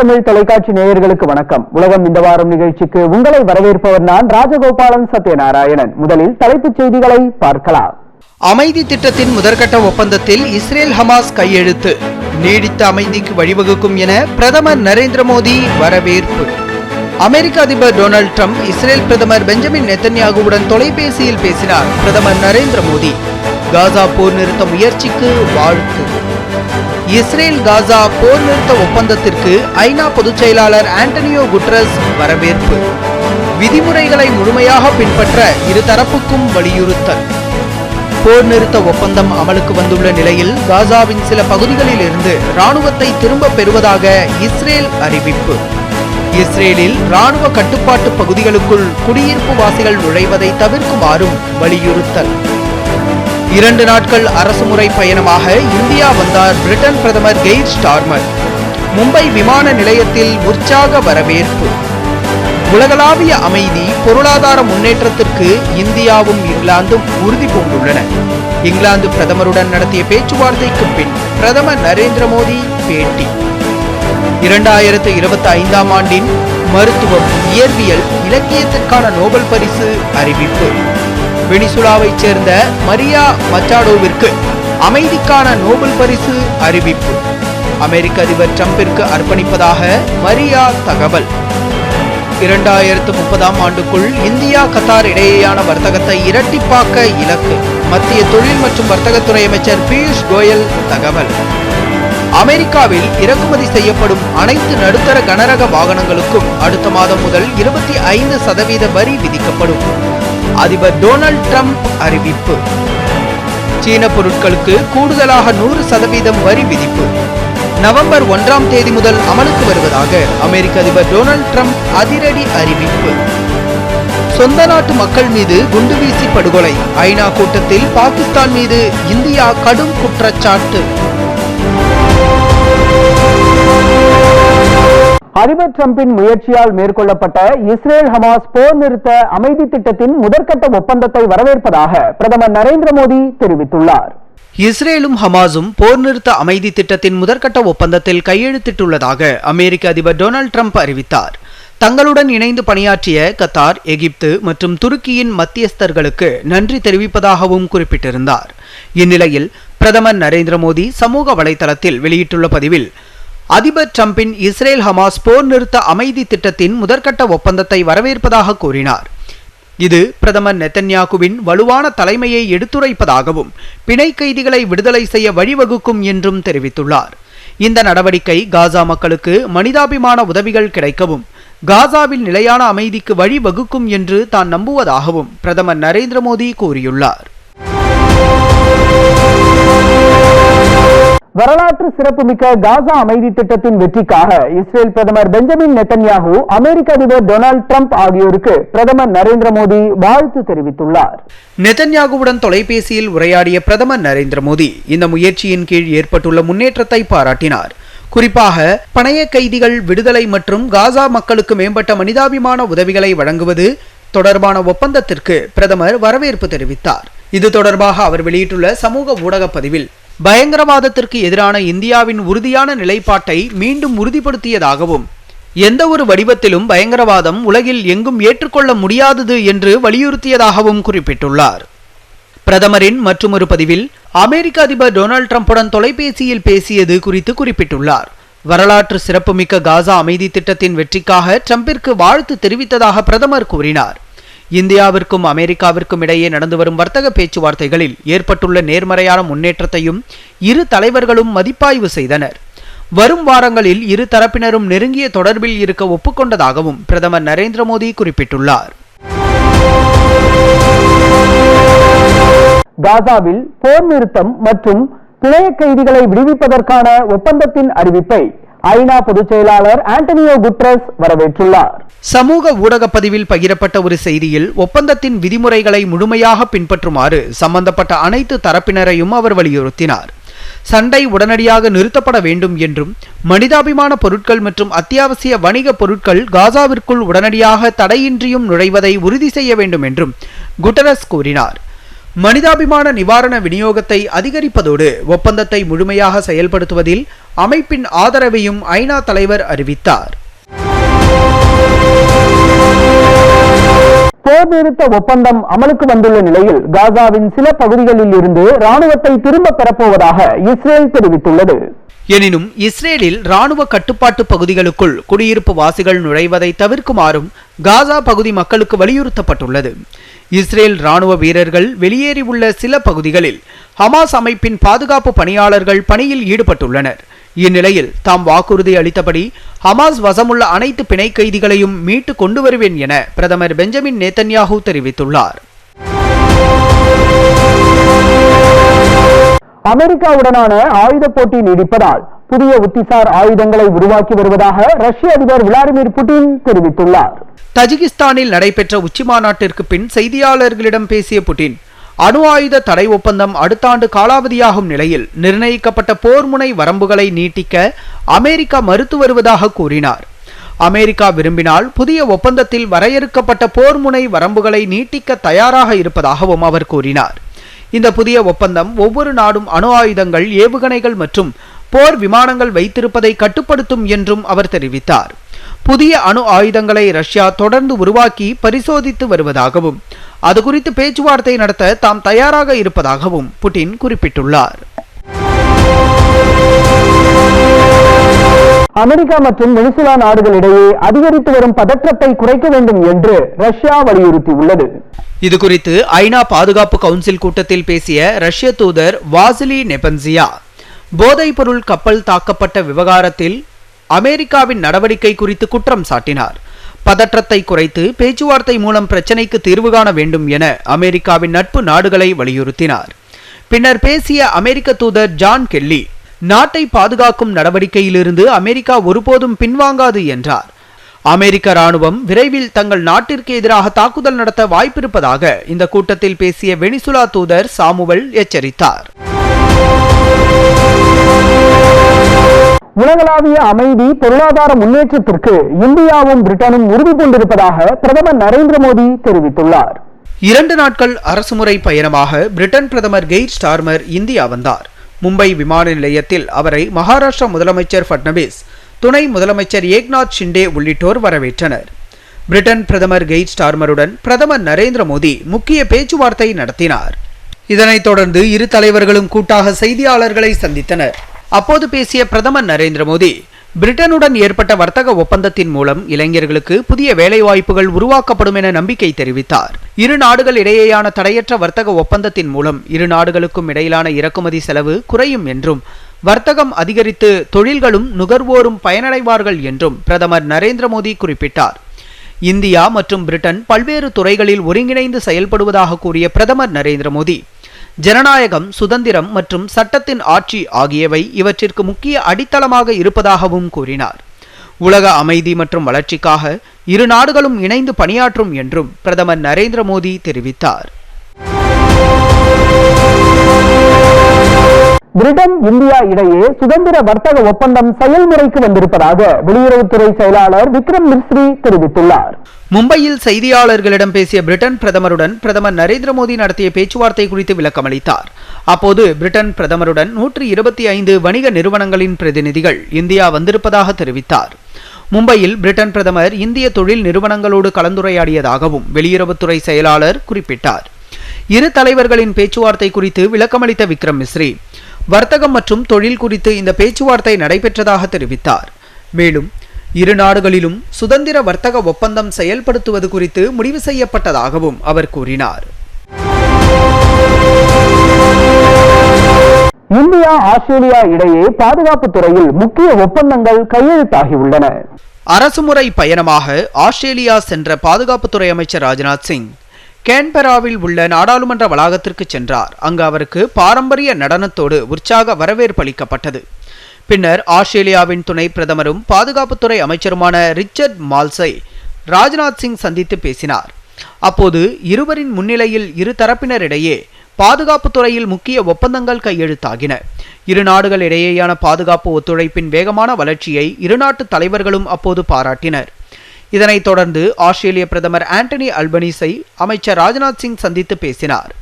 தமிழ் தொலைக்காட்சி நேயர்களுக்கு வணக்கம். உலகம் இந்த வாரம் நிகழ்ச்சிக்கு உங்களை வரவேற்பவர் நான் ராஜகோபாலன் சத்யநாராயணன். முதலில் தலைப்புச் செய்திகளை பார்க்கலாம். அமைதி திட்டத்தின் முதற்கட்ட ஒப்பந்தத்தில் இஸ்ரேல் ஹமாஸ் கையெழுத்து. நீடித்த அமைதிக்கு வழிவகுக்கும் என பிரதமர் நரேந்திர மோடி வரவேற்பு. அமெரிக்க அதிபர் டொனால்டு ட்ரம்ப் இஸ்ரேல் பிரதமர் பெஞ்சமின் நெத்தன்யாகுவுடன் தொலைபேசியில் பேசினார் பிரதமர் நரேந்திர மோடி. காசா போர் நிறுத்த முயற்சிக்கு வாழ்த்து. இஸ்ரேல் காசா போர் நிறுத்த ஒப்பந்தத்திற்கு ஐநா பொதுச் செயலாளர் ஆண்டனியோ குட்ரஸ் வரவேற்பு. விதிமுறைகளை முழுமையாக பின்பற்ற இரு தரப்புக்கும் வலியுறுத்தல். போர் நிறுத்த ஒப்பந்தம் அமலுக்கு வந்துள்ள நிலையில் காசாவின் சில பகுதிகளில் இருந்து ராணுவத்தை திரும்ப பெறுவதாக இஸ்ரேல் அறிவிப்பு. இஸ்ரேலில் ராணுவ கட்டுப்பாட்டு பகுதிகளுக்குள் குடியிருப்பு வாசிகள் நுழைவதை தவிர்க்குமாறும் வலியுறுத்தல். இரண்டு நாட்கள் அரசுமுறை பயணமாக இந்தியா வந்தார் பிரிட்டன் பிரதமர் கெய்ட் ஸ்டார்மர். மும்பை விமான நிலையத்தில் உற்சாக வரவேற்பு. உலகளாவிய அமைதி பொருளாதார முன்னேற்றத்திற்கு இந்தியாவும் இங்கிலாந்தும் உறுதி பூண்டுள்ளன. இங்கிலாந்து பிரதமருடன் நடத்திய பேச்சுவார்த்தைக்கு பின் பிரதமர் நரேந்திர மோடி பேட்டி. இரண்டாயிரத்து இருபத்தி ஐந்தாம் ஆண்டின் மருத்துவம் இயற்பியல் இலக்கியத்திற்கான நோபல் பரிசு அறிவிப்பு. வெனிசுலாவைச் சேர்ந்த மரியா மச்சாடோவிற்கு அமைதிக்கான நோபல் பரிசு அறிவிப்பு. அமெரிக்க அதிபர் ட்ரம்பிற்கு அர்ப்பணிப்பதாக மரியா தகவல். இரண்டாயிரத்து முப்பதாம் ஆண்டுக்குள் இந்தியா கத்தார் இடையேயான வர்த்தகத்தை இரட்டிப்பாக்க இலக்கு. மத்திய தொழில் மற்றும் வர்த்தகத்துறை அமைச்சர் பியூஷ் கோயல் தகவல். அமெரிக்காவில் இறக்குமதி செய்யப்படும் அனைத்து நடுத்தர கனரக வாகனங்களுக்கும் அடுத்த மாதம் முதல் இருபத்தி ஐந்து சதவீத வரி விதிக்கப்படும். அதிபர் டொனால்ட் ட்ரம்ப் அறிவிப்பு. சீன பொருட்களுக்கு கூடுதலாக நூறு சதவீதம் வரி விதிப்பு. நவம்பர் ஒன்றாம் தேதி முதல் அமலுக்கு வருவதாக அமெரிக்க அதிபர் டொனால்ட் ட்ரம்ப் அதிரடி அறிவிப்பு. சொந்த நாட்டு மக்கள் மீது குண்டு வீசி படுகொலை. ஐநா கூட்டத்தில் பாகிஸ்தான் மீது இந்தியா கடும் குற்றச்சாட்டு. அதிபர் டிரம்பின் முயற்சியால் மேற்கொள்ளப்பட்ட இஸ்ரேல் ஹமாஸ் போர் நிறுத்த அமைதி திட்டத்தின் முதற்கட்ட ஒப்பந்தத்தை வரவேற்பதாக பிரதமர் நரேந்திர மோடி தெரிவித்துள்ளார். இஸ்ரேலும் ஹமாஸும் போர் நிறுத்த அமைதி திட்டத்தின் முதற்கட்ட ஒப்பந்தத்தில் கையெழுத்திட்டுள்ளதாக அமெரிக்க அதிபர் டொனால்ட் ட்ரம்ப் அறிவித்தார். தங்களுடன் இணைந்து பணியாற்றிய கத்தார் எகிப்து மற்றும் துருக்கியின் மத்தியஸ்தர்களுக்கு நன்றி தெரிவிப்பதாகவும் குறிப்பிட்டிருந்தார். இந்நிலையில் பிரதமர் நரேந்திர மோடி சமூக வலைதளத்தில் வெளியிட்டுள்ள பதிவில் அதிபர் டிரம்பின் இஸ்ரேல் ஹமாஸ் போர் நிறுத்த அமைதி திட்டத்தின் முதற்கட்ட ஒப்பந்தத்தை வரவேற்பதாக கூறினார். இது பிரதமர் நெத்தன்யாகுவின் வலுவான தலைமையை எடுத்துரைப்பதாகவும் பிணை கைதிகளை விடுதலை செய்ய வழிவகுக்கும் என்றும் தெரிவித்துள்ளார். இந்த நடவடிக்கை காசா மக்களுக்கு மனிதாபிமான உதவிகள் கிடைக்கவும் காசாவில் நிலையான அமைதிக்கு வழிவகுக்கும் என்று தான் நம்புவதாகவும் பிரதமர் நரேந்திர மோடி கூறியுள்ளார். வரலாற்று சிறப்புமிக்க காசா அமைதி திட்டத்தின் வெற்றிக்காக இஸ்ரேல் பிரதமர் பெஞ்சமின் நெத்தன்யாகு அமெரிக்க அதிபர் டொனால்ட் ட்ரம்ப் ஆகியோருக்கு பிரதமர் நரேந்திர மோடி வாழ்த்து தெரிவித்துள்ளார். நெதன்யாகுவுடன் தொலைபேசியில் உரையாடிய பிரதமர் நரேந்திர மோடி இந்த முயற்சியின் கீழ் ஏற்பட்டுள்ள முன்னேற்றத்தை பாராட்டினார். குறிப்பாக பணைய கைதிகள் விடுதலை மற்றும் காசா மக்களுக்கு மேம்பட்ட மனிதாபிமான உதவிகளை வழங்குவது தொடர்பான ஒப்பந்தத்திற்கு பிரதமர் வரவேற்பு தெரிவித்தார். இது தொடர்பாக அவர் வெளியிட்டுள்ள சமூக ஊடக பதிவில் பயங்கரவாதத்திற்கு எதிரான இந்தியாவின் உறுதியான நிலைப்பாட்டை மீண்டும் உறுதிப்படுத்தியதாகவும் எந்த ஒரு வடிவத்திலும் பயங்கரவாதம் உலகில் எங்கும் ஏற்றுக்கொள்ள முடியாதது என்று வலியுறுத்தியதாகவும் குறிப்பிட்டுள்ளார். பிரதமரின் மற்றொரு பதிவில் அமெரிக்க அதிபர் டொனால்ட் டிரம்புடன் தொலைபேசியில் பேசியது குறித்து குறிப்பிட்டுள்ளார். வரலாற்று சிறப்புமிக்க காசா அமைதி திட்டத்தின் வெற்றிக்காக ட்ரம்பிற்கு வாழ்த்து தெரிவித்ததாக பிரதமர் கூறினார். இந்தியாவிற்கும் அமெரிக்காவிற்கும் இடையே நடந்து வரும் வர்த்தக பேச்சுவார்த்தைகளில் ஏற்பட்டுள்ள நேர்மறையான முன்னேற்றத்தையும் இரு தலைவர்களும் மதிப்பாய்வு செய்தனர். வரும் வாரங்களில் இரு தரப்பினரும் நெருங்கிய தொடர்பில் இருக்க ஒப்புக்கொண்டதாகவும் பிரதமர் நரேந்திர மோடி குறிப்பிட்டுள்ளார். காசாவில் போர் நிறுத்தம் மற்றும் பிணைய கைதிகளை விடுவிப்பதற்கான ஒப்பந்தத்தின் அறிவிப்பை ஐநா பொதுச் செயலாளர் ஆண்டனியோ குட்ரஸ் வரவேற்றுள்ளார். சமூக ஊடக பதிவில் பகிரப்பட்ட ஒரு செய்தியில் ஒப்பந்தத்தின் விதிமுறைகளை முழுமையாக பின்பற்றுமாறு சம்பந்தப்பட்ட அனைத்து தரப்பினரையும் அவர் வலியுறுத்தினார். சண்டை உடனடியாக நிறுத்தப்பட வேண்டும் என்றும் மனிதாபிமான பொருட்கள் மற்றும் அத்தியாவசிய வணிக பொருட்கள் காசாவிற்குள் உடனடியாக தடையின்றியும் நுழைவதை உறுதி செய்ய வேண்டும் என்றும் குட்டரஸ் கூறினார். மனிதாபிமான நிவாரண விநியோகத்தை அதிகரிப்பதோடு ஒப்பந்தத்தை முழுமையாக செயல்படுத்துவதில் அமைப்பின் ஆதரவையும் ஐநா தலைவர் அறிவித்தார். போர் நிறுத்த ஒப்பந்தம் அமலுக்கு வந்துள்ள நிலையில் காசாவின் சில பகுதிகளில் இருந்து ராணுவத்தை திரும்ப பெறப்போவதாக இஸ்ரேல் தெரிவித்துள்ளது. எனினும் இஸ்ரேலில் ராணுவ கட்டுப்பாட்டு பகுதிகளுக்குள் குடியிருப்பு வாசிகள் நுழைவதை தவிர்க்குமாறும் காசா பகுதி மக்களுக்கு வலியுறுத்தப்பட்டுள்ளது. இஸ்ரேல் ராணுவ வீரர்கள் வெளியேறியுள்ள சில பகுதிகளில் ஹமாஸ் அமைப்பின் பாதுகாப்பு பணியாளர்கள் பணியில் ஈடுபட்டுள்ளனர். இந்நிலையில் தாம் வாக்குறுதி அளித்தபடி ஹமாஸ் வசமுள்ள அனைத்து பிணை கைதிகளையும் மீட்டு கொண்டு வருவேன் என பிரதமர் பெஞ்சமின் நேத்தன்யாகு தெரிவித்துள்ளார். அமெரிக்காவுடனான ஆயுத போட்டி நீடிப்பதால் புதிய உத்திசார் ஆயுதங்களை உருவாக்கி வருவதாக ரஷ்ய அதிபர் விளாடிமிர் புட்டின் தெரிவித்துள்ளார். தஜிகிஸ்தானில் நடைபெற்ற உச்சிமாநாட்டிற்கு பின் செய்தியாளர்களிடம் பேசிய புட்டின் அணு ஆயுத தடை ஒப்பந்தம் அடுத்த ஆண்டு காலாவதியாகும் நிலையில் நிர்ணயிக்கப்பட்ட போர்முனை வரம்புகளை நீட்டிக்க அமெரிக்கா மறுத்து வருவதாக கூறினார். அமெரிக்கா விரும்பினால் புதிய ஒப்பந்தத்தில் வரையறுக்கப்பட்ட போர்முனை வரம்புகளை நீட்டிக்க தயாராக இருப்பதாகவும் அவர் கூறினார். இந்த புதிய ஒப்பந்தம் ஒவ்வொரு நாடும் அணு ஆயுதங்கள் ஏவுகணைகள் மற்றும் போர் விமானங்கள் வைத்திருப்பதை கட்டுப்படுத்தும் என்றும் அவர் தெரிவித்தார். புதிய அணு ஆயுதங்களை ரஷ்யா தொடர்ந்து உருவாக்கி பரிசோதித்து வருவதாகவும் அது குறித்து பேச்சுவார்த்தை நடத்த தாம் தயாராக இருப்பதாகவும் புட்டின் குறிப்பிட்டுள்ளார். அமெரிக்கா மற்றும் வெனிசுலா நாடுகளிடையே அதிகரித்து வரும் பதற்றத்தை குறைக்க வேண்டும் என்று ரஷ்யா வலியுறுத்தியுள்ளது. இது குறித்து ஐநா பாதுகாப்பு கவுன்சில் கூட்டத்தில் பேசிய ரஷ்ய தூதர் வாசிலி நெபன்சியா போதைப் பொருள் கப்பல் தாக்கப்பட்ட விவகாரத்தில் அமெரிக்காவின் நடவடிக்கை குறித்து குற்றம் சாட்டினார். பதற்றத்தை குறைத்து பேச்சுவார்த்தை மூலம் பிரச்சினைக்கு தீர்வு காண வேண்டும் என அமெரிக்காவின் நட்பு நாடுகளை வலியுறுத்தினார். பின்னர் பேசிய அமெரிக்க தூதர் ஜான் கெல்லி நாட்டை பாதுகாக்கும் நடவடிக்கையிலிருந்து அமெரிக்கா ஒருபோதும் பின்வாங்காது என்றார். அமெரிக்க ராணுவம் விரைவில் தங்கள் நாட்டிற்கு எதிராக தாக்குதல் நடத்த வாய்ப்பிருப்பதாக இந்த கூட்டத்தில் பேசிய வெனிசுலா தூதர் சாமுவல் எச்சரித்தார். உலகளாவிய அமைதி பொருளாதார முன்னேற்றத்திற்கு இந்தியாவும் பிரிட்டனும் உறுதி பூண்டிருப்பதாக பிரதமர் நரேந்திர மோடி தெரிவித்துள்ளார். இரண்டு நாட்கள் அரசுமுறை பயணமாக பிரிட்டன் பிரதமர் கெய்ட் ஸ்டார்மர் இந்தியா வந்தார். மும்பை விமான நிலையத்தில் அவரை மகாராஷ்டிரா முதலமைச்சர் ஃபட்னவிஸ் துணை முதலமைச்சர் ஏக்நாத் ஷிண்டே உள்ளிட்டோர் வரவேற்றனர். பிரிட்டன் பிரதமர் கெய்ட் ஸ்டார்மருடன் பிரதமர் நரேந்திர மோடி முக்கிய பேச்சுவார்த்தை நடத்தினார். இதனைத் தொடர்ந்து இரு தலைவர்களும் கூட்டாக செய்தியாளர்களை சந்தித்தனர். அப்போது பேசிய பிரதமர் நரேந்திர மோடி பிரிட்டனுடன் ஏற்பட்ட வர்த்தக ஒப்பந்தத்தின் மூலம் இளைஞர்களுக்கு புதிய வேலைவாய்ப்புகள் உருவாக்கப்படும் என நம்பிக்கை தெரிவித்தார். இரு நாடுகள் இடையேயான தடையற்ற வர்த்தக ஒப்பந்தத்தின் மூலம் இரு நாடுகளுக்கும் இடையிலான இறக்குமதி செலவு குறையும் என்றும் வர்த்தகம் அதிகரித்து தொழில்களும் நுகர்வோரும் பயனடைவார்கள் என்றும் பிரதமர் நரேந்திர மோடி குறிப்பிட்டார். இந்தியா மற்றும் பிரிட்டன் பல்வேறு துறைகளில் ஒருங்கிணைந்து செயல்படுவதாக கூறிய பிரதமர் நரேந்திர மோடி ஜனநாயகம் சுதந்திரம் மற்றும் சட்டத்தின் ஆட்சி ஆகியவை இவற்றிற்கு முக்கிய அடித்தளமாக இருப்பதாகவும் கூறினார். உலக அமைதி மற்றும் வளர்ச்சிக்காக இரு நாடுகளும் இணைந்து பணியாற்றும் என்றும் பிரதமர் நரேந்திர மோடி தெரிவித்தார். பிரிட்டன் இந்தியா இடையே சுதந்திர வர்த்தக ஒப்பந்தம் செயல்முறைக்கு வந்திருப்பதாக வெளியுறவுத்துறை செயலாளர் விக்ரம் மிஸ்ரி தெரிவித்துள்ளார். மும்பையில் செய்தியாளர்களிடம் பேசிய பிரிட்டன் பிரதமருடன் பிரதமர் நரேந்திர மோடி நடத்திய பேச்சுவார்த்தை குறித்து விளக்கமளித்தார். அப்போது பிரிட்டன் பிரதமருடன் நூற்றி இருபத்தி ஐந்து வணிக நிறுவனங்களின் பிரதிநிதிகள் இந்தியா வந்திருப்பதாக தெரிவித்தார். மும்பையில் பிரிட்டன் பிரதமர் இந்திய தொழில் நிறுவனங்களோடு கலந்துரையாடியதாகவும் வெளியுறவுத்துறை செயலாளர் குறிப்பிட்டார். இரு தலைவர்களின் பேச்சுவார்த்தை குறித்து விளக்கமளித்த விக்ரம் மிஸ்ரி வர்த்தகம் மற்றும் தொழில் குறித்து இந்த பேச்சுவார்த்தை நடைபெற்றதாக தெரிவித்தார். மேலும் இரு நாடுகளிலும் சுதந்திர வர்த்தக ஒப்பந்தம் செயல்படுத்துவது குறித்து முடிவு செய்யப்பட்டதாகவும் அவர் கூறினார். இந்தியா ஆஸ்திரேலியா இடையே பாதுகாப்பு துறையில் முக்கிய ஒப்பந்தங்கள் கையெழுத்தாகியுள்ளன. அரசுமுறை பயணமாக ஆஸ்திரேலியா சென்ற பாதுகாப்புத்துறை அமைச்சர் ராஜ்நாத் சிங் கேன்பராவில் உள்ள நாடாளுமன்ற வளாகத்திற்கு சென்றார். அங்கு அவருக்கு பாரம்பரிய நடனத்தோடு உற்சாக வரவேற்பு அளிக்கப்பட்டது. பின்னர் ஆஸ்திரேலியாவின் துணை பிரதமரும் பாதுகாப்புத்துறை அமைச்சருமான ரிச்சர்ட் மால்ஸை ராஜ்நாத் சிங் சந்தித்து பேசினார். அப்போது இருவரின் முன்னிலையில் இரு தரப்பினரிடையே பாதுகாப்பு துறையில் முக்கிய ஒப்பந்தங்கள் கையெழுத்தாகின. இரு நாடுகள் இடையேயான பாதுகாப்பு ஒத்துழைப்பின் வேகமான வளர்ச்சியை இரு நாட்டு தலைவர்களும் அப்போது பாராட்டினர். இதனைத் தொடர்ந்து ஆஸ்திரேலிய பிரதமர் ஆண்டனி அல்பனீஸை அமைச்சர் ராஜ்நாத் சிங் சந்தித்து பேசினார்.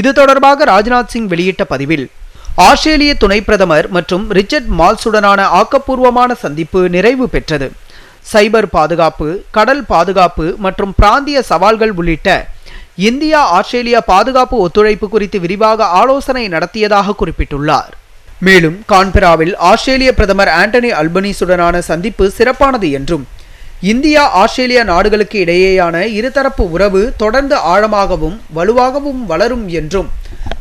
இது தொடர்பாக ராஜ்நாத் சிங் வெளியிட்ட பதிவில் ஆஸ்திரேலிய துணை பிரதமர் மற்றும் ரிச்சர்ட் மால்ஸுடனான ஆக்கப்பூர்வமான சந்திப்பு நிறைவு பெற்றது. சைபர் பாதுகாப்பு கடல் பாதுகாப்பு மற்றும் பிராந்திய சவால்கள் உள்ளிட்ட இந்தியா ஆஸ்திரேலியா பாதுகாப்பு ஒத்துழைப்பு குறித்து விரிவாக ஆலோசனை நடத்தியதாக குறிப்பிட்டுள்ளார். மேலும் கான்பெராவில் ஆஸ்திரேலிய பிரதமர் ஆண்டனி அல்பனீஸுடனான சந்திப்பு சிறப்பானது என்றும் இந்தியா ஆஸ்திரேலியா நாடுகளுக்கு இடையேயான இருதரப்பு உறவு தொடர்ந்து ஆழமாகவும் வலுவாகவும் வளரும் என்றும்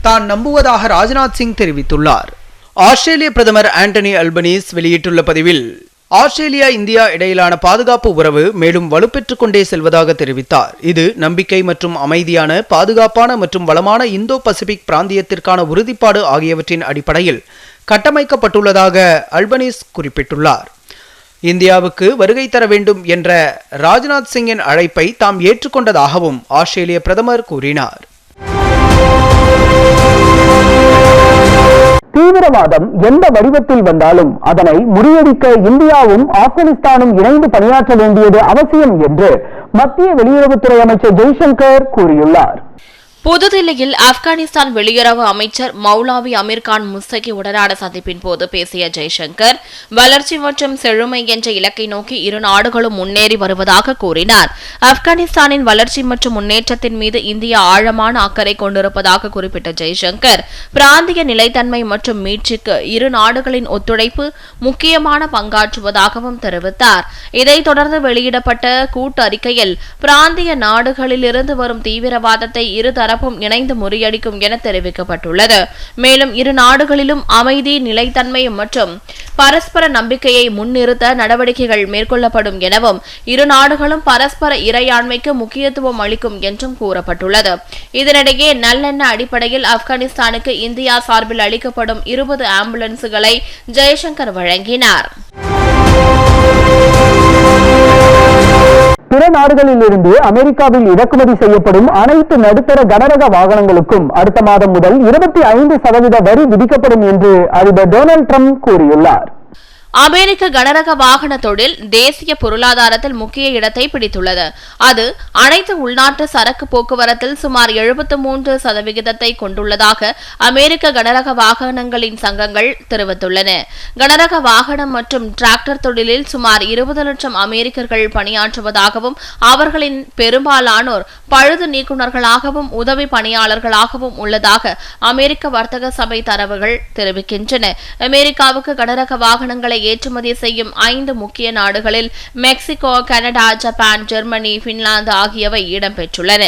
தான் நம்புவதாக ராஜ்நாத் சிங் தெரிவித்துள்ளார். ஆஸ்திரேலிய பிரதமர் ஆண்டனி அல்பனீஸ் வெளியிட்டுள்ள பதிவில் ஆஸ்திரேலியா இந்தியா இடையிலான பாதுகாப்பு உறவு மேலும் வலுப்பெற்றுக் கொண்டே செல்வதாக தெரிவித்தார். இது நம்பிக்கை மற்றும் அமைதியான பாதுகாப்பான மற்றும் வளமான இந்தோ பசிபிக் பிராந்தியத்திற்கான உறுதிப்பாடு ஆகியவற்றின் அடிப்படையில் கட்டமைக்கப்பட்டுள்ளதாக அல்பனீஸ் குறிப்பிட்டுள்ளார். இந்தியாவுக்கு வருகை தர வேண்டும் என்ற ராஜ்நாத் சிங்கின் அழைப்பை தாம் ஏற்றுக்கொண்டதாகவும் ஆஸ்திரேலிய பிரதமர் கூறினார். தீவிரவாதம் எந்த வடிவத்தில் வந்தாலும் அதனை முறியடிக்க இந்தியாவும் ஆப்கானிஸ்தானும் இணைந்து பணியாற்ற வேண்டியது அவசியம் என்று மத்திய வெளியுறவுத்துறை அமைச்சர் ஜெய்சங்கர் கூறியுள்ளார். புதுதில்லியில் ஆப்கானிஸ்தான் வெளியுறவு அமைச்சர் மௌலாவி அமீர்கான் முஸ்தகி உடனான சந்திப்பின் போது பேசிய ஜெய்சங்கர் வளர்ச்சி மற்றும் செழுமை என்ற இலக்கை நோக்கி இரு நாடுகளும் முன்னேறி வருவதாக கூறினார். ஆப்கானிஸ்தானின் வளர்ச்சி மற்றும் முன்னேற்றத்தின் மீது இந்தியா ஆழமான அக்கறை கொண்டிருப்பதாக குறிப்பிட்ட ஜெய்சங்கர் பிராந்திய நிலைத்தன்மை மற்றும் மீட்சிக்கு இரு நாடுகளின் ஒத்துழைப்பு முக்கியமான பங்காற்றுவதாகவும் தெரிவித்தார். இதைத் தொடர்ந்து வெளியிடப்பட்ட கூட்டு அறிக்கையில் பிராந்திய நாடுகளில் இருந்து வரும் தீவிரவாதத்தை இரு தரப்பும் இணைந்து முறியடிக்கும் என தெரிவிக்கப்பட்டுள்ளது. மேலும் இரு நாடுகளிலும் அமைதி நிலைத்தன்மை மற்றும் பரஸ்பர நம்பிக்கையை முன்னிறுத்த நடவடிக்கைகள் மேற்கொள்ளப்படும் எனவும் இரு நாடுகளும் பரஸ்பர இறையாண்மைக்கு முக்கியத்துவம் அளிக்கும் என்றும் கூறப்பட்டுள்ளது. இதனிடையே நல்லெண்ண அடிப்படையில் ஆப்கானிஸ்தானுக்கு இந்தியா சார்பில் அளிக்கப்படும் இருபது ஆம்புலன்ஸுகளை ஜெய்சங்கர் வழங்கினார். பிற நாடுகளில் இருந்து அமெரிக்காவில் இறக்குமதி செய்யப்படும் அனைத்து நடுத்தர கனரக வாகனங்களுக்கும் அடுத்த மாதம் முதல் இருபத்தி ஐந்து சதவீத வரி விதிக்கப்படும் என்று அதிபர் டொனால்டு ட்ரம்ப் கூறியுள்ளார். அமெரிக்க கனரக வாகன தொழில் தேசிய பொருளாதாரத்தில் முக்கிய இடத்தை பிடித்துள்ளது. அது அனைத்து உள்நாட்டு சரக்கு போக்குவரத்தில் சுமார் எழுபத்து மூன்று சதவிகிதத்தை கொண்டுள்ளதாக அமெரிக்க கனரக வாகனங்களின் சங்கங்கள் தெரிவித்துள்ளன. கனரக வாகனம் மற்றும் டிராக்டர் தொழிலில் சுமார் இருபது லட்சம் அமெரிக்கர்கள் பணியாற்றுவதாகவும் அவர்களின் பெரும்பாலானோர் பழுது நீக்குநர்களாகவும் உதவி பணியாளர்களாகவும் உள்ளதாக அமெரிக்க வர்த்தக சபை தரவுகள் தெரிவிக்கின்றன. அமெரிக்காவுக்கு கனரக வாகனங்களை ஏற்றுமதி செய்யும் ஐந்து முக்கிய நாடுகளில் Mexico Canada Japan Germany Finland ஆகியவை இடம்பெற்றுள்ளன.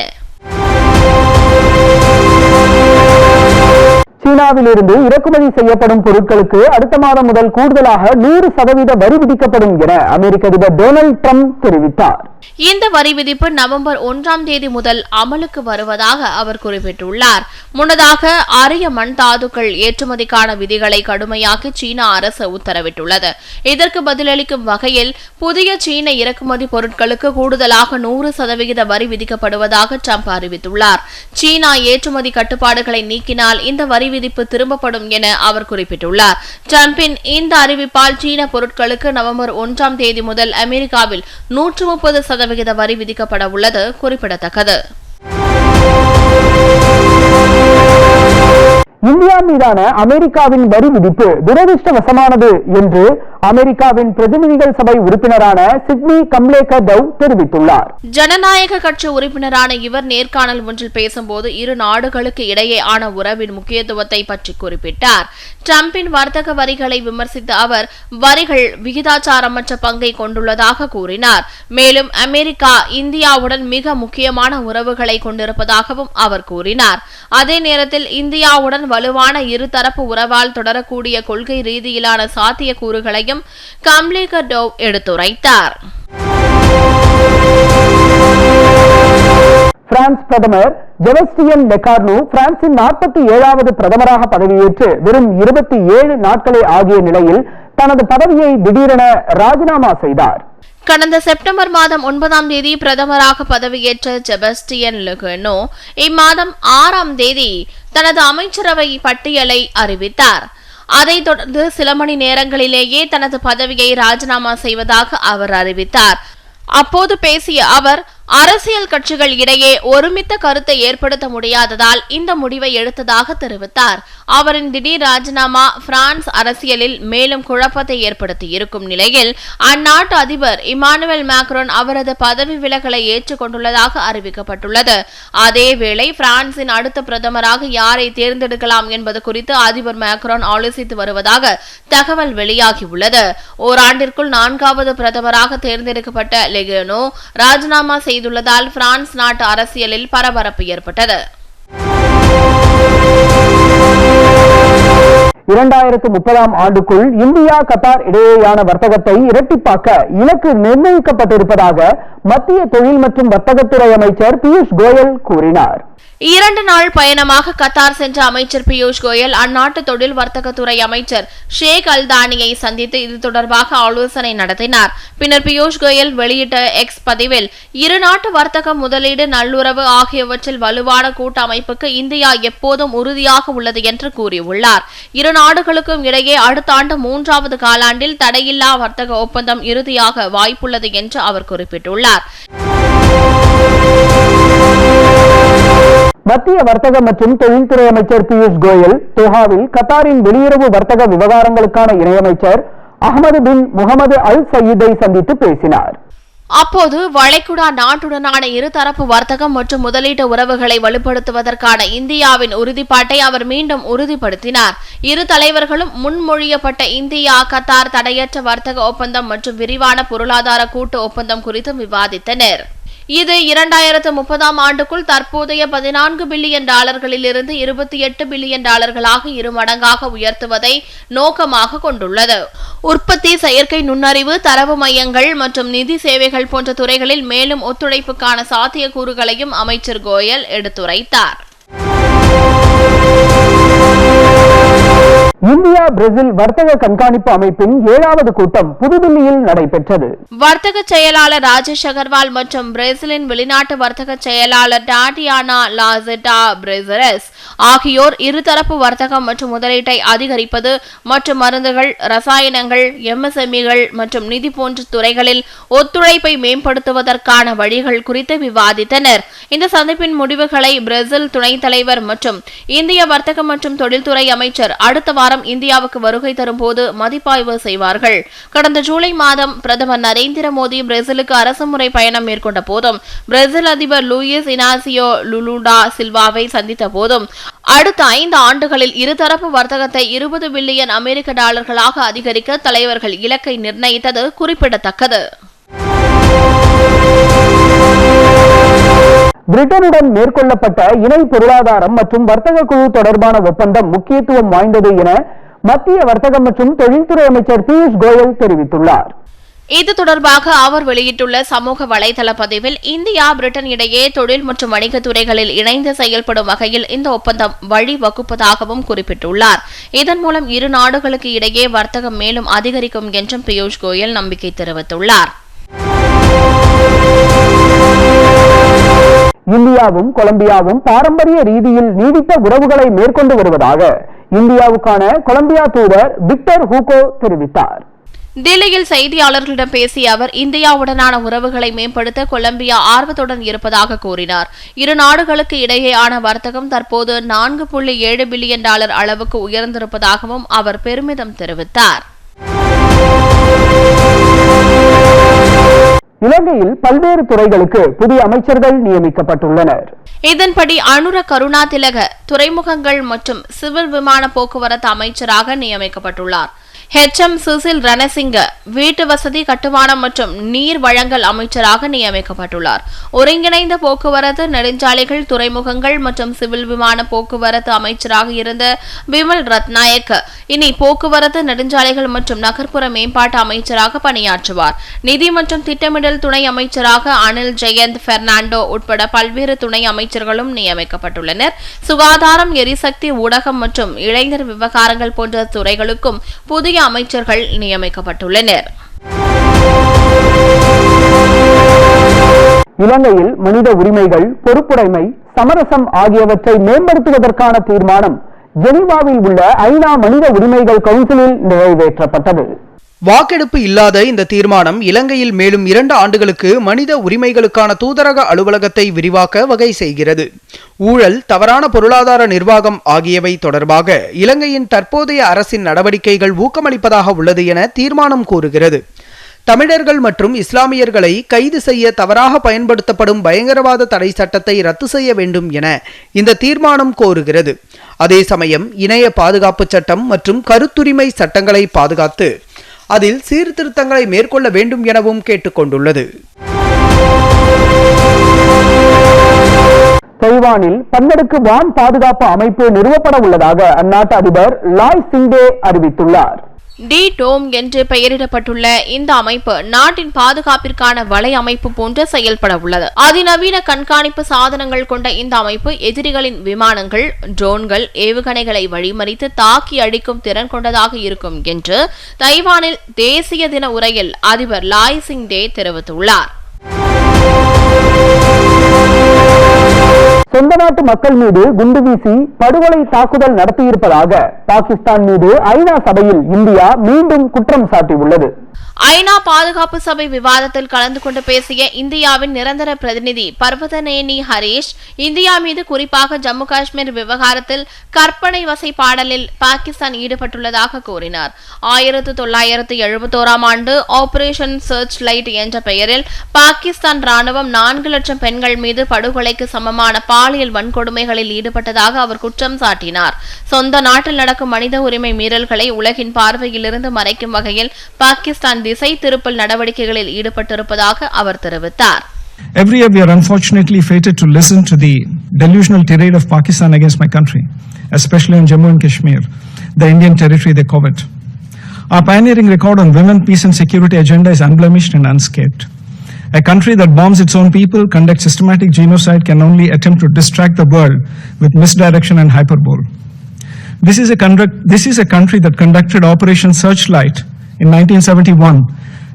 சீனாவிலிருந்து இறக்குமதி செய்யப்படும் பொருட்களுக்கு அடுத்த மாதம் முதல் கூடுதலாக நூறு சதவீத வரி விதிக்கப்படும் என அமெரிக்க அதிபர் டொனால்டு ட்ரம்ப் தெரிவித்தார். இந்த வரி விதிப்பு நவம்பர் ஒன்றாம் தேதி முதல் அமலுக்கு வருவதாக அவர் குறிப்பிட்டுள்ளார். முன்னதாக அரிய மண் தாதுக்கள் ஏற்றுமதிக்கான விதிகளை கடுமையாக்கி சீனா அரசு உத்தரவிட்டுள்ளது. இதற்கு பதிலளிக்கும் வகையில் புதிய சீன இறக்குமதி பொருட்களுக்கு கூடுதலாக நூறு சதவிகித வரி விதிக்கப்படுவதாக ட்ரம்ப் அறிவித்துள்ளார். சீனா ஏற்றுமதி கட்டுப்பாடுகளை நீக்கினால் இந்த வரி விதிப்பு திரும்பப்படும் என அவர் குறிப்பிட்டுள்ளார். ட்ரம்பின் இந்த அறிவிப்பால் சீன பொருட்களுக்கு நவம்பர் ஒன்றாம் தேதி முதல் அமெரிக்காவில் நூற்று முப்பது சதவிகித வரி விதிக்கப்பட உள்ளது. குறிப்பிடத்தக்கது. இந்தியா மீதான அமெரிக்காவின் வரி விதிப்பு துரதிருஷ்டவசமானது என்று அமெரிக்காவின் பிரதிநிதிகள் சபை உறுப்பினரான சிட்னி கம்லேகர் தவ் தெரிவித்துள்ளார். ஜனநாயக கட்சி உறுப்பினரான இவர் நேர்காணல் ஒன்றில் பேசும்போது இரு நாடுகளுக்கு இடையே ஆன உறவின் முக்கியத்துவத்தை பற்றி குறிப்பிட்டார். டிரம்பின் வர்த்தக வரிகளை விமர்சித்த அவர் வரிகள் விகிதாச்சாரமற்ற பங்கை கொண்டுள்ளதாக கூறினார். மேலும் அமெரிக்கா இந்தியாவுடன் மிக முக்கியமான உறவுகளை கொண்டிருப்பதாகவும் அவர் கூறினார். அதே நேரத்தில் இந்தியாவுடன் வலுவான இருதரப்பு உறவால் தொடரக்கூடிய கொள்கை ரீதியிலான சாத்தியக்கூறுகளையும் கம்லேகர் டோவ் எடுத்துரைத்தார். பிரான்ஸ் பிரதமர் ஜெபஸ்டியன் லெகார்னு பிரான்சின் நாற்பத்தி ஏழாவது பிரதமராக பதவியேற்று வெறும் இருபத்தி ஏழு நாட்களே ஆகிய நிலையில் தனது பதவியை திடீரென ராஜினாமா செய்தார். கடந்த செப்டம்பர் மாதம் ஒன்பதாம் தேதி பிரதமராக பதவியேற்ற செபஸ்டியன் லெகனோ இம்மாதம் ஆறாம் தேதி தனது அமைச்சரவை பட்டியலை அறிவித்தார். அதைத் தொடர்ந்து சில மணி நேரங்களிலேயே தனது பதவியை ராஜினாமா செய்வதாக அவர் அறிவித்தார். அப்போது பேசிய அவர் அரசியல் கட்சிகள் இடையே ஒருமித்த கருத்தை ஏற்படுத்த முடியாததால் இந்த முடிவை எடுத்ததாக தெரிவித்தார். அவரின் திடீர் ராஜினாமா பிரான்ஸ் அரசியலில் மேலும் குழப்பத்தை ஏற்படுத்தி இருக்கும் நிலையில் அந்நாட்டு அதிபர் இமானுவேல் மேக்ரோன் அவரது பதவி விலகலை ஏற்றுக்கொண்டுள்ளதாக அறிவிக்கப்பட்டுள்ளது. அதேவேளை பிரான்சின் அடுத்த பிரதமராக யாரை தேர்ந்தெடுக்கலாம் என்பது குறித்து அதிபர் மேக்ரோன் ஆலோசித்து வருவதாக தகவல் வெளியாகியுள்ளது. ஓராண்டிற்குள் நான்காவது பிரதமராக தேர்ந்தெடுக்கப்பட்ட லெகனோ ராஜினாமா செய்துள்ளதால் பிரான்ஸ் நாட்டு அரசியலில் பரபரப்பு ஏற்பட்டது. இரண்டாயிரத்து முப்பதாம் ஆண்டுக்குள் இந்தியா கத்தார் இடையேயான வர்த்தகத்தை இரட்டிப்பாக்க இலக்கு நிர்ணயிக்கப்பட்டிருப்பதாக மத்திய தொழில் மற்றும் வர்த்தகத்துறை அமைச்சர் பியூஷ் கோயல் கூறினார். இரண்டு நாள் பயணமாக கத்தார் சென்ற அமைச்சர் பியூஷ் கோயல் அந்நாட்டு தொழில் வர்த்தகத்துறை அமைச்சர் ஷேக் அல்தானியை சந்தித்து இது தொடர்பாக ஆலோசனை நடத்தினார். பின்னர் பியூஷ் கோயல் வெளியிட்ட எக்ஸ் பதிவில் இருநாட்டு வர்த்தகம் முதலீடு நல்லுறவு ஆகியவற்றில் வலுவான கூட்டமைப்புக்கு இந்தியா எப்போதும் உறுதியாக உள்ளது என்று கூறியுள்ளார். இரு நாடுகளுக்கும் இடையே அடுத்த ஆண்டு மூன்றாவது காலாண்டில் தடையில்லா வர்த்தக ஒப்பந்தம் இறுதியாக வாய்ப்புள்ளது என்று அவர் குறிப்பிட்டுள்ளார். மத்திய வர்த்தக மற்றும் தொழில்துறை அமைச்சர் பியூஷ் கோயல் தோஹாவில் கத்தாரின் வெளியுறவு வர்த்தக விவகாரங்களுக்கான இணையமைச்சர் அகமது பின் முகமது அல் சயீதை சந்தித்து பேசினார். அப்போது வளைகுடா நாட்டுடனான இருதரப்பு வர்த்தகம் மற்றும் முதலீட்டு உறவுகளை வலுப்படுத்துவதற்கான இந்தியாவின் உறுதிப்பாட்டை அவர் மீண்டும் உறுதிப்படுத்தினார். இரு தலைவர்களும் முன்மொழியப்பட்ட இந்தியா கத்தார் தடையற்ற வர்த்தக ஒப்பந்தம் மற்றும் விரிவான பொருளாதார கூட்டு ஒப்பந்தம் குறித்தும் விவாதித்தனர். இது இரண்டாயிரத்து முப்பதாம் ஆண்டுக்குள் தற்போதைய பதினான்கு பில்லியன் டாலர்களிலிருந்து இருபத்தி எட்டு பில்லியன் டாலர்களாக இரு மடங்காக உயர்த்துவதை நோக்கமாக கொண்டுள்ளது. உற்பத்தி செயற்கை நுண்ணறிவு தரவு மையங்கள் மற்றும் நிதி சேவைகள் போன்ற துறைகளில் மேலும் ஒத்துழைப்புக்கான சாத்தியக்கூறுகளையும் அமைச்சர் கோயல் எடுத்துரைத்தார். இந்தியா பிரேசில் வர்த்தக கண்காணிப்பு அமைப்பின் ஏழாவது கூட்டம் புதுதில்லியில் நடைபெற்றது. வர்த்தக செயலாளர் ராஜேஷ் அகர்வால் மற்றும் பிரேசிலின் வெளிநாட்டு வர்த்தக செயலாளர் டாட்டியானா லாசெட்டா பிரேசரஸ் ஆகியோர் இருதரப்பு வர்த்தகம் மற்றும் முதலீட்டை அதிகரிப்பது மற்றும் மருந்துகள் ரசாயனங்கள் எம்எஸ்எம்இகள் மற்றும் நிதி போன்ற துறைகளில் ஒத்துழைப்பை மேம்படுத்துவதற்கான வழிகள் குறித்து விவாதித்தனர். இந்த சந்திப்பின் முடிவுகளை பிரேசில் துணைத் தலைவர் மற்றும் இந்திய வர்த்தக மற்றும் தொழில்துறை அமைச்சர் அடுத்த வாரம் இந்தியாவுக்கு வருகை தரும்போது மதிப்பாய்வு செய்வார்கள். கடந்த ஜூலை மாதம் பிரதமர் நரேந்திர மோடி பிரேசிலுக்கு அரசுமுறை பயணம் மேற்கொண்ட போதும் பிரேசில் அதிபர் லூயிஸ் இனாசியோ லுலுடா சில்வாவை சந்தித்த போதும் அடுத்த ஐந்து ஆண்டுகளில் இருதரப்பு வர்த்தகத்தை இருபது பில்லியன் அமெரிக்க டாலர்களாக அதிகரிக்க தலைவர்கள் இலக்கை நிர்ணயித்தது குறிப்பிடத்தக்கது. பிரிட்டனுடன் மேற்கொள்ளப்பட்ட இணை பொருளாதாரம் மற்றும் வர்த்தக குழு தொடர்பான ஒப்பந்தம் முக்கியத்துவம் வாய்ந்தது என மத்திய வர்த்தகம் மற்றும் தொழில்துறை அமைச்சர் பியூஷ் கோயல் தெரிவித்துள்ளார். இது தொடர்பாக அவர் வெளியிட்டுள்ள சமூக வலைதள பதிவில் இந்தியா பிரிட்டன் இடையே தொழில் மற்றும் வணிகத் துறைகளில் இணைந்து செயல்படும் வகையில் இந்த ஒப்பந்தம் வழிவகுப்பதாகவும் குறிப்பிட்டுள்ளார். இதன் மூலம் இரு நாடுகளுக்கு இடையே வர்த்தகம் மேலும் அதிகரிக்கும் என்றும் பியூஷ் கோயல் நம்பிக்கை தெரிவித்துள்ளார். இந்தியாவும் கொலம்பியாவும் பாரம்பரிய ரீதியில் நீடித்த உறவுகளை மேற்கொண்டு வருவதாக இந்தியாவுக்கான கொலம்பியா தூதர் விக்டர் ஹூகோ தெரிவித்தார். தில்லியில் செய்தியாளர்களிடம் பேசிய அவர் இந்தியாவுடனான உறவுகளை மேம்படுத்த கொலம்பியா ஆர்வத்துடன் இருப்பதாக கூறினார். இரு நாடுகளுக்கு இடையேயான வர்த்தகம் தற்போது நான்கு புள்ளி ஏழு பில்லியன் டாலர் அளவுக்கு உயர்ந்திருப்பதாகவும் அவர் பெருமிதம் தெரிவித்தார். இலங்கையில் பல்வேறு துறைகளுக்கு புதிய அமைச்சர்கள் நியமிக்கப்பட்டுள்ளனர். இதன்படி அனுர கருணா திலக துறைமுகங்கள் மற்றும் சிவில் விமான போக்குவரத்து அமைச்சராக நியமிக்கப்பட்டுள்ளார். ஹெச்எம் சுசில் ரணசிங்க வீட்டு வசதி கட்டுமானம் மற்றும் நீர் வழங்கல் அமைச்சராக நியமிக்கப்பட்டுள்ளார். ஒருங்கிணைந்த போக்குவரத்து நெடுஞ்சாலைகள் துறைமுகங்கள் மற்றும் சிவில் விமான போக்குவரத்து அமைச்சராக இருந்த விமல் ரத்நாயக் இனி போக்குவரத்து நெடுஞ்சாலைகள் மற்றும் நகர்ப்புற மேம்பாட்டு அமைச்சராக பணியாற்றுவார். நிதி மற்றும் திட்டமிடல் துணை அமைச்சராக அனில் ஜெயந்த் பெர்னாண்டோ உட்பட பல்வேறு துணை அமைச்சர்களும் நியமிக்கப்பட்டுள்ளனர். சுகாதாரம் எரிசக்தி ஊடகம் மற்றும் இளைஞர் விவகாரங்கள் போன்ற துறைகளுக்கும் புதிய அமைச்சர்கள் நியமிக்கப்பட்டுள்ளனர். இலங்கையில் மனித உரிமைகள் பொறுப்புடைமை சமரசம் ஆகியவற்றை மேம்படுத்துவதற்கான தீர்மானம் ஜெனீவாவில் உள்ள ஐநா மனித உரிமைகள் கவுன்சிலில் நிறைவேற்றப்பட்டது. வாக்கெடுப்பு இல்லாத இந்த தீர்மானம் இலங்கையில் மேலும் இரண்டு ஆண்டுகளுக்கு மனித உரிமைகளுக்கான தூதரக அலுவலகத்தை விரிவாக்க வகை செய்கிறது. ஊழல் தவறான பொருளாதார நிர்வாகம் ஆகியவை தொடர்பாக இலங்கையின் தற்போதைய அரசின் நடவடிக்கைகள் ஊக்கமளிப்பதாக உள்ளது என தீர்மானம் கூறுகிறது. தமிழர்கள் மற்றும் இஸ்லாமியர்களை கைது செய்ய தவறாக பயன்படுத்தப்படும் பயங்கரவாத தடை சட்டத்தை ரத்து செய்ய வேண்டும் என இந்த தீர்மானம் கோருகிறது. அதே சமயம் இணைய பாதுகாப்பு சட்டம் மற்றும் கருத்துரிமை சட்டங்களை பாதுகாத்து அதில் சீர்திருத்தங்களை மேற்கொள்ள வேண்டும் எனவும் கேட்டுக்கொண்டுள்ளது. தைவானில் பன்னடுக்கு வான் பாதுகாப்பு அமைப்பு நிறுவப்பட உள்ளதாக அந்நாட்டு அதிபர் லாய் சிங்கே அறிவித்துள்ளார். டி டோம் என்று பெயரிடப்பட்டுள்ள இந்த அமைப்பு நாட்டின் பாதுகாப்பிற்கான வலை அமைப்பு போன்று செயல்பட உள்ளது. அதிநவீன கண்காணிப்பு சாதனங்கள் கொண்ட இந்த அமைப்பு எதிரிகளின் விமானங்கள் ட்ரோன்கள் ஏவுகணைகளை வழிமறித்து தாக்கி அழிக்கும் திறன் கொண்டதாக இருக்கும் என்று தைவானில் தேசிய தின உரையில் அதிபர் லாய் சிங் டே தெரிவித்துள்ளார். சொந்த நாட்டு மக்கள் மீது குண்டு வீசி படுகொலை தாக்குதல் நடத்தியிருப்பதாக பாகிஸ்தான் மீது ஐநா சபையில் இந்தியா மீண்டும் குற்றம் சாட்டியுள்ளது. ஐநா பாதுகாப்பு சபை விவாதத்தில் கலந்து கொண்டு பேசிய இந்தியாவின் நிரந்தர பிரதிநிதி பர்வதனேனி ஹரீஷ் இந்தியா மீது குறிப்பாக ஜம்மு காஷ்மீர் விவகாரத்தில் கற்பனை வசை பாடலில் பாகிஸ்தான் ஈடுபட்டுள்ளதாக கூறினார். ஆயிரத்து தொள்ளாயிரத்து எழுபத்தோராம் ஆண்டு ஆபரேஷன் சர்ச் லைட் என்ற பெயரில் பாகிஸ்தான் ராணுவம் நான்கு லட்சம் பெண்கள் மீது படுகொலைக்கு சமமான பாலியல் வன்கொடுமைகளில் ஈடுபட்டதாக அவர் குற்றம் சாட்டினார் சொந்த நாட்டில் நடக்கும் மனித உரிமை மீறல்களை உலகின் பார்வையிலிருந்து மறைக்கும் வகையில் பாகிஸ்தான் திசை திருப்பல் நடவடிக்கைகளில் ஈடுபட்டிருப்பதாக அவர் தெரிவித்தார் Every year, we are unfortunately fated to listen to the delusional tirade of Pakistan against my country, especially in Jammu and Kashmir, the Indian territory they covet. Our pioneering record on women, peace, and security agenda is unblemished and unscathed. A country that bombs its own people, conducts systematic genocide, can only attempt to distract the world with misdirection and hyperbole. This is a, this is a country that conducted Operation Searchlight in 1971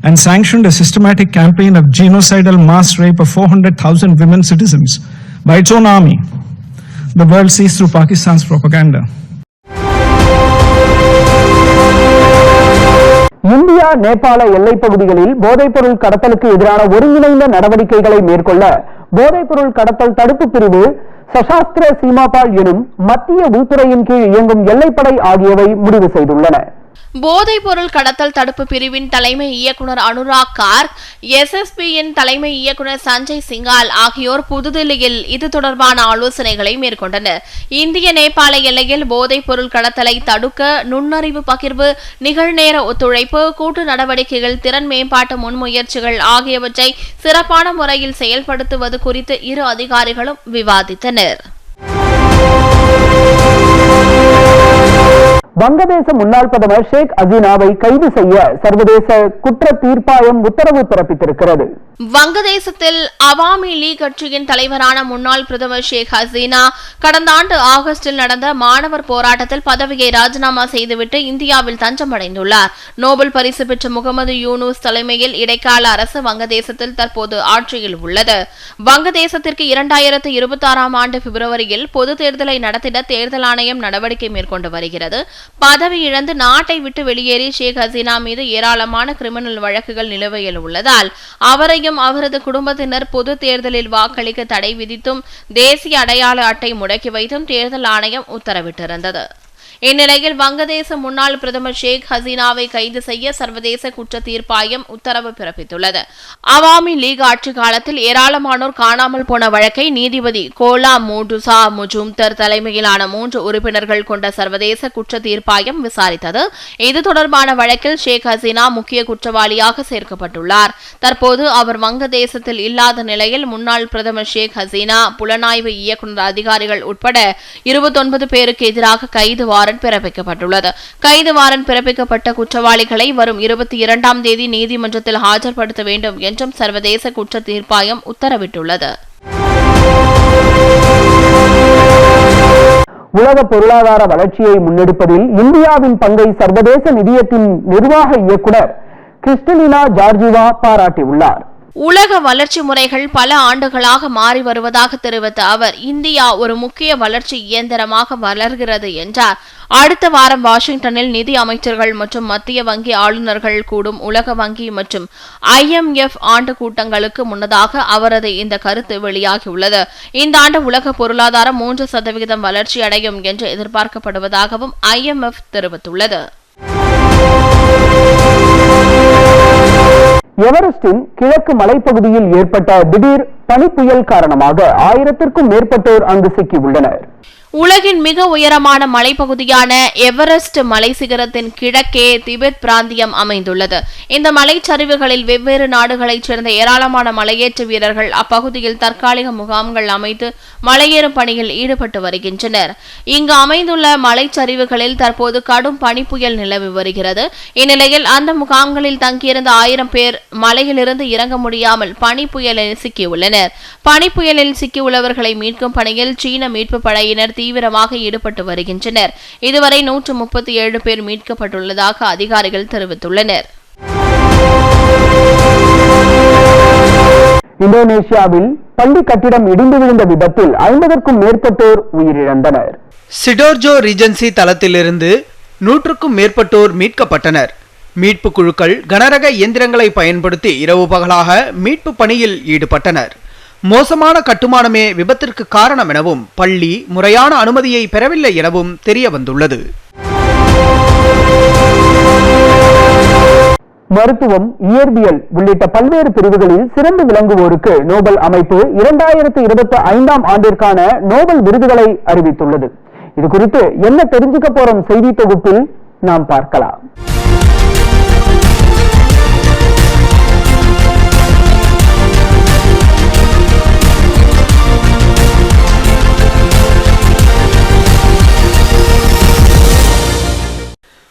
and sanctioned a systematic campaign of genocidal mass rape of 400,000 women citizens by its own army. The world sees through Pakistan's propaganda. India நேபாள எல்லைப் பகுதிகளில் போதைப்பொருள் கடத்தலுக்கு எதிரான ஒருங்கிணைந்த நடவடிக்கைகளை மேற்கொள்ள போதைப்பொருள் கடத்தல் தடுப்பு பிரிவு சசாஸ்திர சீமாபால் எனும் மத்திய உள்துறையின் கீழ் இயங்கும் எல்லைப்படை ஆகியவை முடிவு செய்துள்ளன. போதைப் பொருள் கடத்தல் தடுப்பு பிரிவின் தலைமை இயக்குனர் அனுராக் கார்க் எஸ்எஸ்பியின் தலைமை இயக்குனர் சஞ்சய் சிங்கால் ஆகியோர் புதுதில்லியில் இது தொடர்பான ஆலோசனைகளை மேற்கொண்டனர். இந்திய நேபாள எல்லையில் போதைப் பொருள் கடத்தலை தடுக்க நுண்ணறிவு பகிர்வு நிகழ்நேர ஒத்துழைப்பு கூட்டு நடவடிக்கைகள் திறன் மேம்பாட்டு முன்முயற்சிகள் ஆகியவற்றை சிறப்பான முறையில் செயல்படுத்துவது குறித்து இரு அதிகாரிகளும் விவாதித்தனர். வங்கதேச முன்னாள் பிரதமர் ஷேக் ஹசீனாவை கைது செய்ய சர்வதேச குற்ற தீர்ப்பாயம் உத்தரவு பிறப்பித்திருக்கிறது. வங்கதேசத்தில் அவாமி லீக் கட்சியின் தலைவரான முன்னாள் பிரதமர் ஷேக் ஹசீனா கடந்த ஆண்டு ஆகஸ்டில் நடந்த மாணவர் போராட்டத்தில் பதவியை ராஜினாமா செய்துவிட்டு இந்தியாவில் தஞ்சமடைந்துள்ளார். நோபல் பரிசு பெற்ற முகமது யூனூஸ் தலைமையில் இடைக்கால அரசு வங்கதேசத்தில் தற்போது ஆட்சியில் உள்ளது. வங்கதேசத்திற்கு இரண்டாயிரத்து இருபத்தி ஆறாம் ஆண்டு பிப்ரவரியில் பொது தேர்தலை நடத்திட தேர்தல் ஆணையம் நடவடிக்கை மேற்கொண்டு வருகிறது. பதவி இழந்து நாட்டை விட்டு வெளியேறி ஷேக் ஹசீனா மீது ஏராளமான கிரிமினல் வழக்குகள் நிலுவையில் உள்ளதால் அவரையும் அவரது குடும்பத்தினர் பொது தேர்தலில் வாக்களிக்க தடை விதித்தும் தேசிய அடையாள அட்டை முடக்கி வைத்தும் தேர்தல் ஆணையம் உத்தரவிட்டிருந்தது. இந்நிலையில் வங்கதேச முன்னாள் பிரதமர் ஷேக் ஹசீனாவை கைது செய்ய சர்வதேச குற்ற தீர்ப்பாயம் உத்தரவு பிறப்பித்துள்ளது. அவாமி லீக் ஆட்சி காலத்தில் ஏராளமானோர் காணாமல் போன வழக்கை நீதிபதி கோலா மோடுசா முஜும்தர் தலைமையிலான மூன்று உறுப்பினர்கள் கொண்ட சர்வதேச குற்ற தீர்ப்பாயம் விசாரித்தது. இது தொடர்பான வழக்கில் ஷேக் ஹசீனா முக்கிய குற்றவாளியாக சேர்க்கப்பட்டுள்ளார். தற்போது அவர் வங்கதேசத்தில் இல்லாத நிலையில் முன்னாள் பிரதமர் ஷேக் ஹசீனா புலனாய்வு இயக்குநர் அதிகாரிகள் உட்பட இருபத்தொன்பது பேருக்கு எதிராக கைது வாரண்ட் வாரண்ட் பிறப்பிக்கப்பட்டுள்ளது. கைது வாரண்ட் பிறப்பிக்கப்பட்ட குற்றவாளிகளை வரும் இருபத்தி இரண்டாம் தேதி நீதிமன்றத்தில் ஆஜர்படுத்த வேண்டும் என்றும் சர்வதேச குற்ற தீர்ப்பாயம் உத்தரவிட்டுள்ளது. உலக பொருளாதார வளர்ச்சியை முன்னெடுப்பதில் இந்தியாவின் பங்கை சர்வதேச நிதியத்தின் நிர்வாக இயக்குனர் கிறிஸ்டலினா ஜார்ஜிவா பாராட்டியுள்ளார். உலக வளர்ச்சி முறைகள் பல ஆண்டுகளாக மாறி வருவதாக தெரிவித்த அவர் இந்தியா ஒரு முக்கிய வளர்ச்சி இயந்திரமாக வளர்கிறது என்றார். அடுத்த வாரம் வாஷிங்டனில் நிதி அமைச்சர்கள் மற்றும் மத்திய வங்கி ஆளுநர்கள் கூடும் உலக வங்கி மற்றும் ஐஎம்எஃப் ஆண்டு கூட்டங்களுக்கு முன்னதாக அவரது இந்த கருத்து வெளியாகியுள்ளது. இந்த ஆண்டு உலக பொருளாதாரம் மூன்று சதவிகிதம் வளர்ச்சி அடையும் என்று எதிர்பார்க்கப்படுவதாகவும் ஐஎம்எஃப் தெரிவித்துள்ளது. எவரெஸ்டின் கிழக்கு மலைப்பகுதியில் ஏற்பட்ட திடீர் பனிப்புயல் காரணமாக ஆயிரத்திற்கும் மேற்பட்டோர் அங்கு சிக்கியுள்ளனர். உலகின் மிக உயரமான மலைப்பகுதியான எவரெஸ்ட் மலை சிகரத்தின் கிழக்கே திபெத் பிராந்தியம் அமைந்துள்ளது. இந்த மலைச்சரிவுகளில் வெவ்வேறு நாடுகளைச் சேர்ந்த ஏராளமான மலையேற்ற வீரர்கள் அப்பகுதியில் தற்காலிக முகாம்கள் அமைத்து மலையேறும் பணியில் ஈடுபட்டு வருகின்றனர். இங்கு அமைந்துள்ள மலைச்சரிவுகளில் தற்போது கடும் பனிப்புயல் நிலவி வருகிறது. இந்நிலையில் அந்த முகாம்களில் தங்கியிருந்த ஆயிரம் பேர் மலையிலிருந்து இறங்க முடியாமல் பனிப்புயலில் சிக்கியுள்ளனர். பனிப்புயலில் சிக்கியுள்ளவர்களை மீட்கும் பணியில் சீன மீட்பு படையினர் தீவிரமாக ஈடுபட்டு வருகின்றனர். இதுவரை நூற்று முப்பத்தி ஏழு பேர் மீட்கப்பட்டுள்ளதாக அதிகாரிகள் தெரிவித்துள்ளனர். இந்தோனேஷியாவில் பள்ளி கட்டிடம் இடிந்து விழுந்த விபத்தில் ஐம்பதற்கும் மேற்பட்டோர் உயிரிழந்தனர். சிடோர்ஜோ ரிஜென்சி தளத்திலிருந்து நூற்றுக்கும் மேற்பட்டோர் மீட்கப்பட்டனர். மீட்பு குழுக்கள் கனரக இயந்திரங்களை பயன்படுத்தி இரவு பகலாக மீட்பு பணியில் ஈடுபட்டனர். மோசமான கட்டுமானமே விபத்திற்கு காரணம் எனவும் பள்ளி முறையான அனுமதியை பெறவில்லை எனவும் தெரிய வந்துள்ளது மருத்துவம் இயற்பியல் உள்ளிட்ட பல்வேறு பிரிவுகளில் சிறந்து விளங்குவோருக்கு நோபல் அமைப்பு இரண்டாயிரத்து இருபத்தி ஐந்தாம் ஆண்டிற்கான நோபல் விருதுகளை அறிவித்துள்ளது. இது குறித்து என்ன தெரிஞ்சுக்க போறோம் செய்தி தொகுப்பில் நாம் பார்க்கலாம்.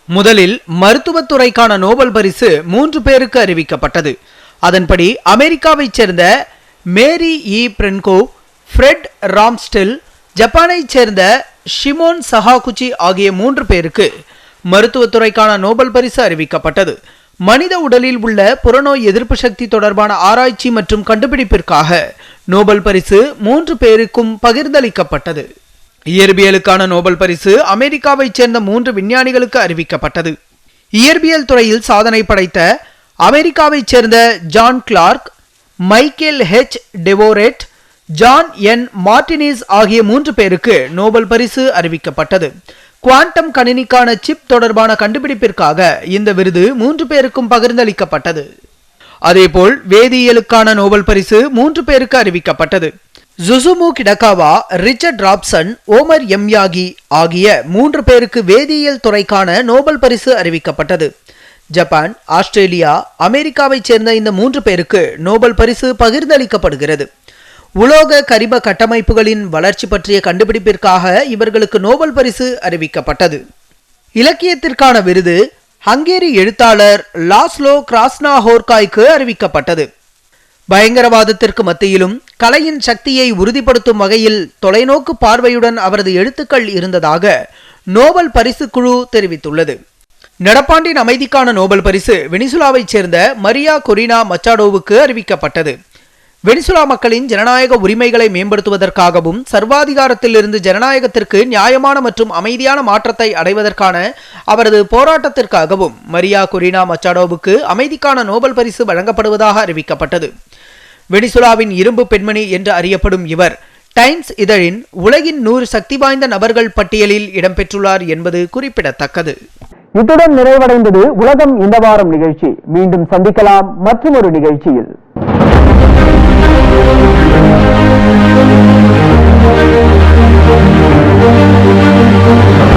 முதலில் மருத்துவத்துறைக்கான நோபல் பரிசு மூன்று பேருக்கு அறிவிக்கப்பட்டது. அதன்படி அமெரிக்காவைச் சேர்ந்த மேரி இ. பிரென்கோ ஃப்ரெட் ராம்ஸ்டில் ஜப்பானைச் சேர்ந்த ஷிமோன் சஹாகுச்சி ஆகிய மூன்று பேருக்கு மருத்துவத்துறைக்கான நோபல் பரிசு அறிவிக்கப்பட்டது. மனித உடலில் உள்ள புறநோய் எதிர்ப்பு சக்தி தொடர்பான ஆராய்ச்சி மற்றும் கண்டுபிடிப்பிற்காக நோபல் பரிசு மூன்று பேருக்கும் பகிர்ந்தளிக்கப்பட்டது. இயற்பியலுக்கான நோபல் பரிசு அமெரிக்காவைச் சேர்ந்த மூன்று விஞ்ஞானிகளுக்கு அறிவிக்கப்பட்டது. இயற்பியல் துறையில் சாதனை படைத்த அமெரிக்காவைச் சேர்ந்த John Clarke Michael H. Devoret John N. Martinis ஆகிய மூன்று பேருக்கு நோபல் பரிசு அறிவிக்கப்பட்டது. குவாண்டம் கணினிக்கான சிப் தொடர்பான கண்டுபிடிப்பிற்காக இந்த விருது மூன்று பேருக்கும் பகிர்ந்தளிக்கப்பட்டது. அதேபோல் வேதியியலுக்கான நோபல் பரிசு மூன்று பேருக்கு அறிவிக்கப்பட்டது. Susumu Kitagawa Richard Robson Omar M Yaghi ஆகிய மூன்று பேருக்கு வேதியியல் துறைக்கான நோபல் பரிசு அறிவிக்கப்பட்டது. ஜப்பான் ஆஸ்திரேலியா அமெரிக்காவைச் சேர்ந்த இந்த மூன்று பேருக்கு நோபல் பரிசு பகிர்ந்தளிக்கப்படுகிறது. உலோக கரிம கட்டமைப்புகளின் வளர்ச்சி பற்றிய கண்டுபிடிப்பிற்காக இவர்களுக்கு நோபல் பரிசு அறிவிக்கப்பட்டது. இலக்கியத்திற்கான விருது ஹங்கேரி எழுத்தாளர் லாஸ்லோ கிராஸ்னா ஹோர்காய்க்கு அறிவிக்கப்பட்டது. பயங்கரவாதத்திற்கு மத்தியிலும் கலையின் சக்தியை உறுதிப்படுத்தும் வகையில் தொலைநோக்கு பார்வையுடன் அவரது எழுத்துக்கள் இருந்ததாக நோபல் பரிசு குழு தெரிவித்துள்ளது. நடப்பாண்டின் அமைதிக்கான நோபல் பரிசு வெனிசுலாவைச் சேர்ந்த மரியா கொரினா மச்சாடோவுக்கு அறிவிக்கப்பட்டது. வெனிசுலா மக்களின் ஜனநாயக உரிமைகளை மேம்படுத்துவதற்காகவும் சர்வாதிகாரத்திலிருந்து ஜனநாயகத்திற்கு நியாயமான மற்றும் அமைதியான மாற்றத்தை அடைவதற்கான அவரது போராட்டத்திற்காகவும் மரியா கொரினா மச்சாடோவுக்கு அமைதிக்கான நோபல் பரிசு வழங்கப்படுவதாக அறிவிக்கப்பட்டது. வெனிசுலாவின் இரும்பு பெண்மணி என்று அறியப்படும் இவர் டைம்ஸ் இதழின் உலகின் நூறு சக்தி வாய்ந்த நபர்கள் பட்டியலில் இடம்பெற்றுள்ளார் என்பது குறிப்பிடத்தக்கது. இத்துடன் நிறைவடைந்தது உலகம் இந்த வாரம் நிகழ்ச்சி. மீண்டும் சந்திக்கலாம் மற்றும் ஒரு நிகழ்ச்சியில். Thank you.